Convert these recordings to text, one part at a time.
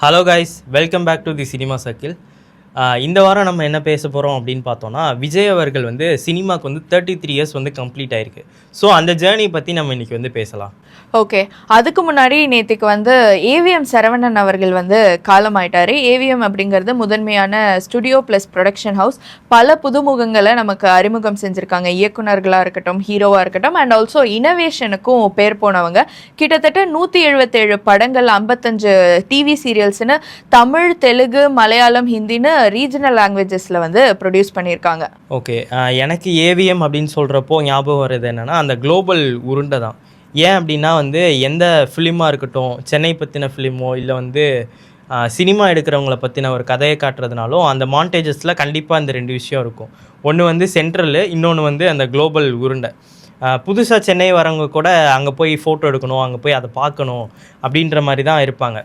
hello guys welcome back to the cinema circle இந்த வாரம் நம்ம என்ன பேச போகிறோம் அப்படின்னு பார்த்தோம்னா விஜய் அவர்கள் வந்து சினிமாக்கு வந்து தேர்ட்டி த்ரீ இயர்ஸ் வந்து கம்ப்ளீட் ஆயிருக்கு. ஸோ அந்த ஜேர்னி பற்றி நம்ம இன்னைக்கு வந்து பேசலாம். ஓகே அதுக்கு முன்னாடி நேற்றுக்கு வந்து ஏவிஎம் சரவணன் அவர்கள் வந்து காலமாயிட்டார். ஏவிஎம் அப்படிங்கிறது முதன்மையான ஸ்டுடியோ ப்ளஸ் ப்ரொடக்ஷன் ஹவுஸ் பல புதுமுகங்களை நமக்கு அறிமுகம் செஞ்சுருக்காங்க. இயக்குனர்களாக இருக்கட்டும் ஹீரோவாக இருக்கட்டும் அண்ட் ஆல்சோ இனோவேஷனுக்கும் பேர் போனவங்க. கிட்டத்தட்ட நூற்றி எழுபத்தேழு படங்கள் ஐம்பத்தஞ்சு டிவி சீரியல்ஸ்னு தமிழ் தெலுங்கு மலையாளம் ஹிந்தின்னு ரீஜனல் லாங்குவேஜஸில் வந்து ப்ரொடியூஸ் பண்ணியிருக்காங்க. ஓகே எனக்கு ஏவிஎம் அப்படின்னு சொல்கிறப்போ ஞாபகம் வர்றது என்னென்னா அந்த குளோபல் உருண்டை தான். ஏன் அப்படின்னா வந்து எந்த ஃபிலிமாக இருக்கட்டும் சென்னை பற்றின ஃபிலிமோ இல்லை வந்து சினிமா எடுக்கிறவங்கள பற்றின ஒரு கதையை காட்டுறதுனாலும் அந்த மாண்டேஜஸில் கண்டிப்பாக அந்த ரெண்டு விஷயம் இருக்கும். ஒன்று வந்து சென்ட்ரலு இன்னொன்று வந்து அந்த குளோபல் உருண்டை. புதுசாக சென்னை வரவங்க கூட அங்கே போய் ஃபோட்டோ எடுக்கணும் அங்கே போய் அதை பார்க்கணும் அப்படின்ற மாதிரி தான் இருப்பாங்க.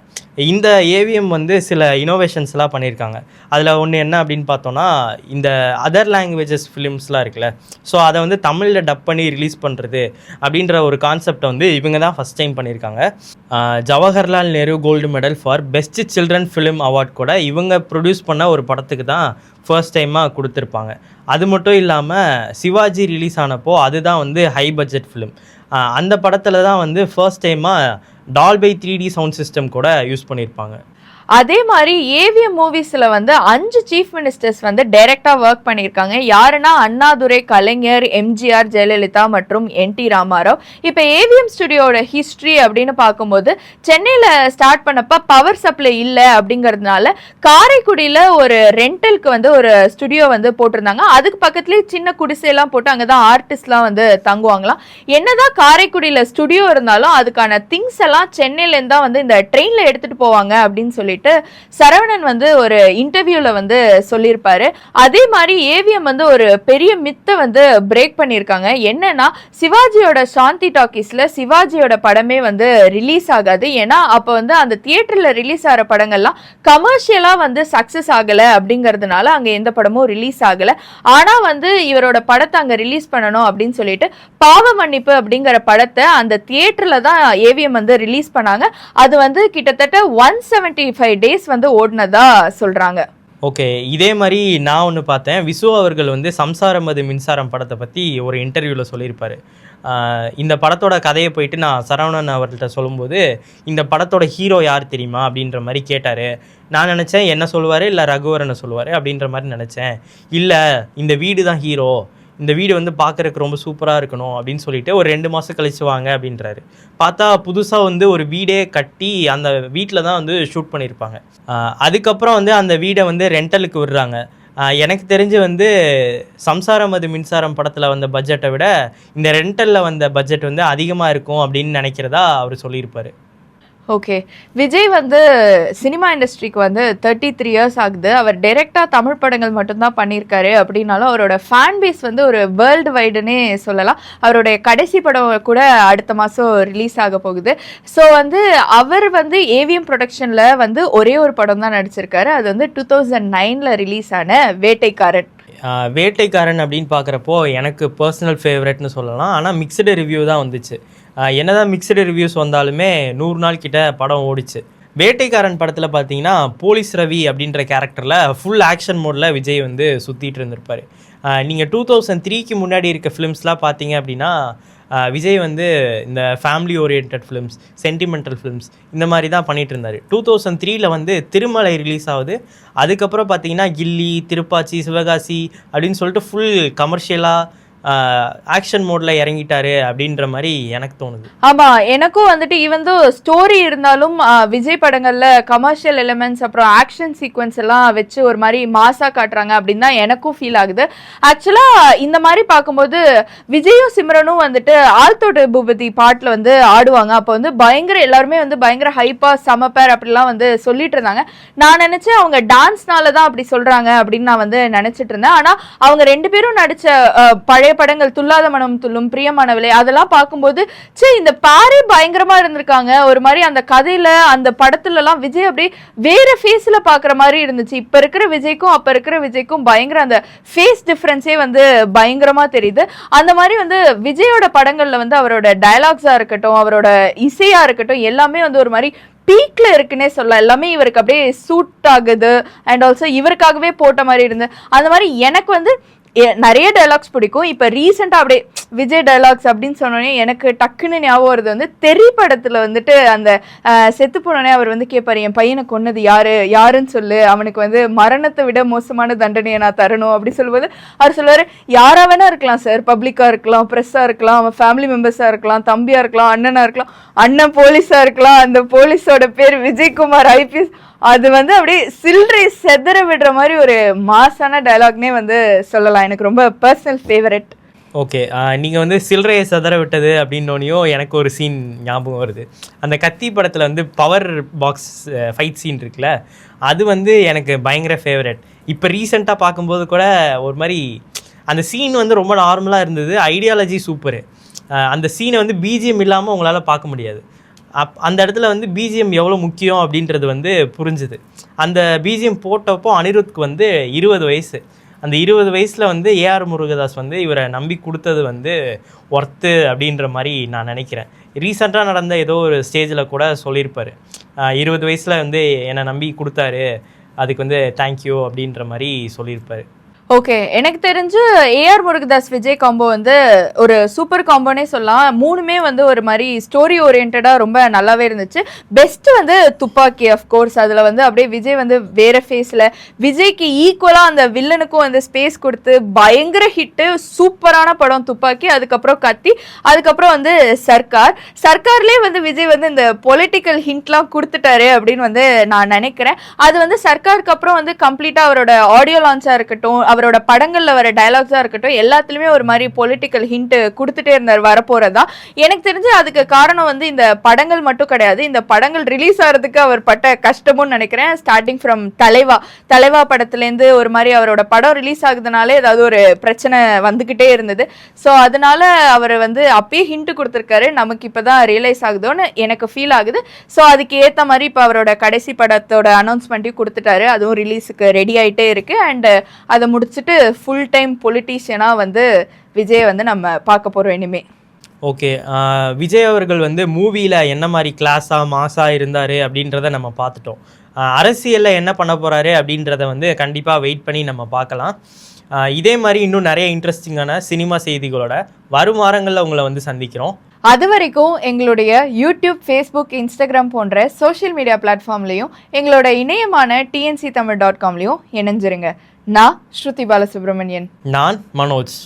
இந்த ஏவிஎம் வந்து சில இனோவேஷன்ஸ்லாம் பண்ணியிருக்காங்க. அதில் ஒன்று என்ன அப்படின்னு பார்த்தோன்னா இந்த அதர் லாங்குவேஜஸ் ஃபிலிம்ஸ்லாம் இருக்குல்ல ஸோ அதை வந்து தமிழில் டப் பண்ணி ரிலீஸ் பண்ணுறது அப்படின்ற ஒரு கான்செப்டை வந்து இவங்க தான் ஃபஸ்ட் டைம் பண்ணியிருக்காங்க Jawaharlal Nehru gold medal for best children film award கூட இவங்க ப்ரொடியூஸ் பண்ண ஒரு படத்துக்கு தான் ஃபர்ஸ்ட் டைமாக கொடுத்துருப்பாங்க. அது மட்டும் இல்லாமல் சிவாஜி ரிலீஸ் ஆனப்போ அதுதான் வந்து ஹை பட்ஜெட் ஃபிலிம் அந்த படத்தில் தான் வந்து ஃபர்ஸ்ட் டைமாக Dolby three D sound system கூட யூஸ் பண்ணியிருப்பாங்க அதே மாதிரி ஏவிஎம் மூவிஸில் வந்து அஞ்சு சீஃப் மினிஸ்டர்ஸ் வந்து டைரெக்டாக ஒர்க் பண்ணியிருக்காங்க. யாருன்னா அண்ணாதுரை கலைஞர் எம்ஜிஆர் ஜெயலலிதா மற்றும் என் டி ராமாராவ். இப்போ ஏவிஎம் ஸ்டுடியோட ஹிஸ்ட்ரி அப்படின்னு பார்க்கும்போது சென்னையில் ஸ்டார்ட் பண்ணப்போ பவர் சப்ளை இல்லை அப்படிங்கிறதுனால காரைக்குடியில் ஒரு ரெண்டலுக்கு வந்து ஒரு ஸ்டுடியோ வந்து போட்டிருந்தாங்க. அதுக்கு பக்கத்துலேயே சின்ன குடிசையெல்லாம் போட்டு அங்கே தான் ஆர்டிஸ்ட்லாம் வந்து தங்குவாங்களாம். என்னதான் காரைக்குடியில் ஸ்டுடியோ இருந்தாலும் அதுக்கான திங்ஸ் எல்லாம் சென்னையிலேருந்து தான் வந்து இந்த ட்ரெயினில் எடுத்துகிட்டு போவாங்க அப்படின்னு சொல்லிட்டு சரவணன் வந்து ஒரு இன்டர்வியூவில் வந்து சொல்லியிருப்பாரு. அதே மாதிரி ஏவிஎம் வந்து ஒரு பெரிய மித்தை வந்து பிரேக் பண்ணியிருக்காங்க. என்னன்னா சிவாஜியோட சாந்தி டாக்கீஸில் சிவாஜியோட படமே வந்து ரிலீஸ் ஆகாது. ஏன்னா அப்போ வந்து அந்த தியேட்டரில் ரிலீஸ் ஆகிற படங்கள்லாம் கமர்ஷியலாக வந்து சக்ஸஸ் ஆகலை அப்படிங்கிறதுனால அங்கே எந்த படமும் ரிலீஸ் ஆகலை. ஆனால் வந்து இவரோட படத்தை அங்கே ரிலீஸ் பண்ணணும் அப்படின்னு சொல்லிட்டு பாவ மன்னிப்பு அப்படிங்கிற படத்தை அந்த தியேட்டரில் தான் ஏவிஎம் வந்து ரிலீஸ் பண்ணாங்க. அது வந்து கிட்டத்தட்ட ஒன் செவன்ட்டி ஃபைவ் டேஸ் வந்து ஓடினதா சொல்கிறாங்க ஓகே இதே மாதிரி நான் ஒன்று பார்த்தேன். விசு அவர்கள் வந்து சம்சாரம் அது மின்சாரம் படத்தை பற்றி ஒரு இன்டர்வியூவில் சொல்லியிருப்பார். இந்த படத்தோட கதையை போயிட்டு நான் சரவணன் அவர்கள்ட்ட சொல்லும்போது இந்த படத்தோட ஹீரோ யார் தெரியுமா? அப்படின்ற மாதிரி கேட்டார். நான் நினச்சேன் என்ன சொல்லுவார்? இல்லை ரகுவரனை சொல்லுவார் அப்படின்ற மாதிரி நினச்சேன். இல்லை இந்த வீடு தான் ஹீரோ இந்த வீடு வந்து பார்க்குறக்கு ரொம்ப சூப்பராக இருக்கணும் அப்படின்னு சொல்லிட்டு ஒரு ரெண்டு மாதம் கழிச்சு வாங்க அப்படின்றாரு. பார்த்தா புதுசாக வந்து ஒரு வீடே கட்டி அந்த வீட்டில் தான் வந்து ஷூட் பண்ணியிருப்பாங்க அதுக்கப்புறம் வந்து அந்த வீடை வந்து ரெண்டலுக்கு விடுறாங்க. எனக்கு தெரிஞ்சு வந்து சம்சாரம் அது மின்சாரம் படத்தில் வந்த பட்ஜெட்டை விட இந்த ரெண்டலில் வந்த பட்ஜெட் வந்து அதிகமாக இருக்கும் அப்படின்னு நினைக்கிறதா அவர் சொல்லியிருப்பார். ஓகே விஜய் வந்து சினிமா இண்டஸ்ட்ரிக்கு வந்து தேர்ட்டி த்ரீ இயர்ஸ் ஆகுது. அவர் டைரெக்டாக தமிழ் படங்கள் மட்டும்தான் பண்ணியிருக்காரு. அப்படின்னாலும் அவரோட ஃபேன் பேஸ் வந்து ஒரு வேர்ல்டு வைடுன்னே சொல்லலாம். அவருடைய கடைசி படம் கூட அடுத்த மாதம் ரிலீஸ் ஆக போகுது. ஸோ வந்து அவர் வந்து ஏவிஎம் ப்ரொடக்ஷனில் வந்து ஒரே ஒரு படம் தான் நடிச்சிருக்காரு. அது வந்து டூ தௌசண்ட் நைனில் ரிலீஸ் ஆன வேட்டைக்காரன். வேட்டைக்காரன் அப்படின்னு பார்க்குறப்போ எனக்கு பர்சனல் ஃபேவரட்னு சொல்லலாம். ஆனால் மிக்சடு ரிவ்யூ தான் வந்துச்சு. என்ன என்னதான் மிக்சடு ரிவ்யூஸ் வந்தாலுமே நூறு நாள் கிட்ட படம் ஓடிச்சு. வேட்டைக்காரன் படத்தில் பார்த்தீங்கன்னா போலீஸ் ரவி அப்படின்ற கேரக்டரில் ஃபுல் ஆக்ஷன் மோடில் விஜய் வந்து சுற்றிட்டு இருந்திருப்பார். நீங்கள் டூ தௌசண்ட் த்ரீக்கு முன்னாடி இருக்க ஃபிலிம்ஸ்லாம் பார்த்தீங்க அப்படின்னா விஜய் வந்து இந்த family orient films sentimental films இந்த மாதிரி தான் பண்ணிகிட்டு இருந்தார். டூ தௌசண்ட் த்ரீயில் வந்து திருமலை ரிலீஸ் ஆகுது. அதுக்கப்புறம் பார்த்தீங்கன்னா கில்லி திருப்பாச்சி சிவகாசி அப்படின்னு சொல்லிட்டு ஃபுல் கமர்ஷியலாக ஆக்ஷன் மோடில் இறங்கிட்டாரு அப்படின்ற மாதிரி எனக்கு தோணுது. ஆமா எனக்கும் வந்துட்டு ஈவன் தோ ஸ்டோரி இருந்தாலும் விஜய் படங்கள்ல கமர்ஷியல் எலிமெண்ட்ஸ் அப்புறம் ஆக்ஷன் சீக்வன்ஸ் எல்லாம் வச்சு ஒரு மாதிரி மாசா காட்டுறாங்க அப்படின்னு தான் எனக்கும் ஃபீல் ஆகுது. ஆக்சுவலா இந்த மாதிரி பார்க்கும்போது விஜயும் சிம்ரனும் வந்துட்டு ஆழ்த்தோடு பூபதி பாட்டில் வந்து ஆடுவாங்க. அப்போ வந்து பயங்கர எல்லாருமே வந்து பயங்கர ஹைப்பா சமப்பேர் அப்படிலாம் வந்து சொல்லிட்டு இருந்தாங்க. நான் நினைச்சேன் அவங்க டான்ஸ்னால தான் அப்படி சொல்றாங்க அப்படின்னு நான் வந்து நினைச்சிட்டு இருந்தேன். ஆனா அவங்க ரெண்டு பேரும் நடிச்ச பழைய நிறைய படங்கள் துல்லாத மனம் துள்ளும் பிரியமானவளே. அதெல்லாம் பார்க்கும்போது சே இந்த பாரே பயங்கரமா இருந்திருக்காங்க. ஒரு மாதிரி அந்த கதையில அந்த படத்துல எல்லாம் விஜய் அப்படியே வேற ஃபேஸ்ல பாக்குற மாதிரி இருந்துச்சு. இப்ப இருக்கிற விஜய்க்கும் அப்ப இருக்கிற விஜய்க்கும் பயங்கர அந்த ஃபேஸ் டிஃபரன்ஸே வந்து பயங்கரமா தெரியுது. அந்த மாதிரி வந்து விஜயோட படங்கள்ல வந்து அவரோட டயலாக்ஸா இருக்கட்டும் அவரோட இசையா இருக்கட்டும் எல்லாமே வந்து ஒரு மாதிரி பீக்ல இருக்குன்னே சொல்லலாம். எல்லாமே இவருக்கு அப்படியே சூட் ஆகுது. அண்ட் ஆல்சோ இவருக்காகவே போட்ட மாதிரி இருந்து. அந்த மாதிரி எனக்கு வந்து நிறைய டைலாக்ஸ் பிடிக்கும். இப்போ ரீசெண்டாக அப்படியே விஜய் டைலாக்ஸ் அப்படின்னு சொன்னோடனே எனக்கு டக்குன்னு ஞாபகம் வருது வந்து தெரி படத்தில் வந்துட்டு அந்த செத்து போனோடனே அவர் வந்து கேட்பார் என் பையனை கொன்னது யாரு? யாருன்னு சொல்லு. அவனுக்கு வந்து மரணத்தை விட மோசமான தண்டனையை நான் தரணும். அப்படி சொல்லும்போது அவர் சொல்லுவார் யாராக வேணா இருக்கலாம் சார். பப்ளிக்காக இருக்கலாம் ப்ரெஸ்ஸாக இருக்கலாம் அவன் ஃபேமிலி மெம்பர்ஸாக இருக்கலாம் தம்பியாக இருக்கலாம் அண்ணனாக இருக்கலாம் அண்ணன் போலீஸாக இருக்கலாம். அந்த போலீஸோட பேர் விஜய்குமார் ஐபிஎஸ் அது வந்து அப்படியே சில்லறை செதற விடுற மாதிரி ஒரு மாசான டயலாக்னே வந்து சொல்லலாம். எனக்கு ரொம்ப பர்சனல் ஃபேவரட் ஓகே நீங்கள் வந்து சில்லறையை சதற விட்டது அப்படின்னோனையும் எனக்கு ஒரு சீன் ஞாபகம் வருது. அந்த கத்தி படத்தில் வந்து பவர் பாக்ஸ் ஃபைட் சீன் இருக்குல்ல அது வந்து எனக்கு பயங்கர ஃபேவரட் இப்போ ரீசெண்டாக பார்க்கும்போது கூட ஒரு மாதிரி அந்த சீன் வந்து ரொம்ப நார்மலாக இருந்தது. ஐடியாலஜி சூப்பரு அந்த சீனை வந்து பிஜிஎம் இல்லாமல் உங்களால் பார்க்க முடியாது. அப் அந்த இடத்துல வந்து பிஜிஎம் எவ்வளோ முக்கியம் அப்படின்றது வந்து புரிஞ்சுது. அந்த பிஜிஎம் போட்டப்போ அனிருத்க்கு வந்து இருபது வயசு. அந்த இருபது வயசில் வந்து ஏஆர் முருகதாஸ் வந்து இவரை நம்பி கொடுத்தது வந்து ஒர்த்து அப்படின்ற மாதிரி நான் நினைக்கிறேன். ரீசெண்டாக நடந்த ஏதோ ஒரு ஸ்டேஜில் கூட சொல்லியிருப்பார். இருபது வயசில் வந்து என்னை நம்பி கொடுத்தாரு. அதுக்கு வந்து தேங்க்யூ அப்படின்ற மாதிரி சொல்லியிருப்பார். ஓகே எனக்கு தெரிஞ்சு ஏஆர் முருகதாஸ் விஜய் காம்போ வந்து ஒரு சூப்பர் காம்போனே சொல்லலாம். மூணுமே வந்து ஒரு மாதிரி ஸ்டோரி ஓரியன்டாக ரொம்ப நல்லாவே இருந்துச்சு. பெஸ்ட் வந்து துப்பாக்கி கோர்ஸ் அதில் வந்து அப்படியே விஜய் வந்து வேற ஃபேஸில் விஜய்க்கு ஈக்குவலாக அந்த வில்லனுக்கும் வந்து ஸ்பேஸ் கொடுத்து பயங்கர ஹிட்டு சூப்பரான படம் துப்பாக்கி அதுக்கப்புறம் கத்தி அதுக்கப்புறம் வந்து சர்க்கார். சர்க்கார்லேயே வந்து விஜய் வந்து இந்த பொலிட்டிக்கல் ஹிண்ட்லாம் கொடுத்துட்டாரு அப்படின்னு வந்து நான் நினைக்கிறேன். அது வந்து சர்க்காருக்கு அப்புறம் வந்து கம்ப்ளீட்டாக அவரோட ஆடியோ லான்ச்சாக இருக்கட்டும் அவரோட படங்களில் வர டயலாக்ஸாக இருக்கட்டும் எல்லாத்துலேயுமே ஒரு மாதிரி பொலிட்டிக்கல் ஹிண்ட் கொடுத்துட்டே இருந்தார் வரப்போகிறதா எனக்கு தெரிஞ்சு அதுக்கு காரணம் வந்து இந்த படங்கள் மட்டும் கிடையாது. இந்த படங்கள் ரிலீஸ் ஆகிறதுக்கு அவர் பட்ட கஷ்டமும் நினைக்கிறேன். ஸ்டார்டிங் ஃப்ரம் தலைவா. தலைவா படத்துலேருந்து ஒரு மாதிரி அவரோட படம் ரிலீஸ் ஆகுதுனாலே ஏதாவது ஒரு பிரச்சனை வந்துக்கிட்டே இருந்தது. ஸோ அதனால அவர் வந்து அப்பயே ஹிண்ட் கொடுத்துருக்காரு. நமக்கு இப்போ தான் ரியலைஸ் ஆகுதோன்னு எனக்கு ஃபீல் ஆகுது. ஸோ அதுக்கு ஏற்ற மாதிரி இப்போ அவரோட கடைசி படத்தோட அனௌன்ஸ்மெண்ட்டையும் கொடுத்துட்டாரு. அதுவும் ரிலீஸுக்கு ரெடி ஆகிட்டே இருக்கு. அண்ட் அதை முடிச்சுட்டு ஃபுல் டைம் பொலிட்டீஷியனாக வந்து விஜய் வந்து நம்ம பார்க்க போகிறோம் இனிமே. ஓகே விஜய் அவர்கள் வந்து மூவியில் என்ன மாதிரி கிளாஸாக மாஸாக இருந்தார் அப்படின்றத நம்ம பார்த்துட்டோம். அரசியலில் என்ன பண்ண போகிறாரு அப்படின்றத வந்து கண்டிப்பாக வெயிட் பண்ணி நம்ம பார்க்கலாம். இதே மாதிரி இன்னும் நிறைய இன்ட்ரெஸ்டிங்கான சினிமா செய்திகளோட வரும் வாரங்களில் உங்களை வந்து சந்திக்கிறோம். அது வரைக்கும் எங்களுடைய யூடியூப் ஃபேஸ்புக் இன்ஸ்டாகிராம் போன்ற சோஷியல் மீடியா பிளாட்ஃபார்ம்லையும் எங்களோட இணையமான டிஎன்சி தமிழ் டாட் காம்லையும் இணைஞ்சிருங்க. நான் ஸ்ருதி பாலசுப்ரமணியன். நான் மனோஜ்.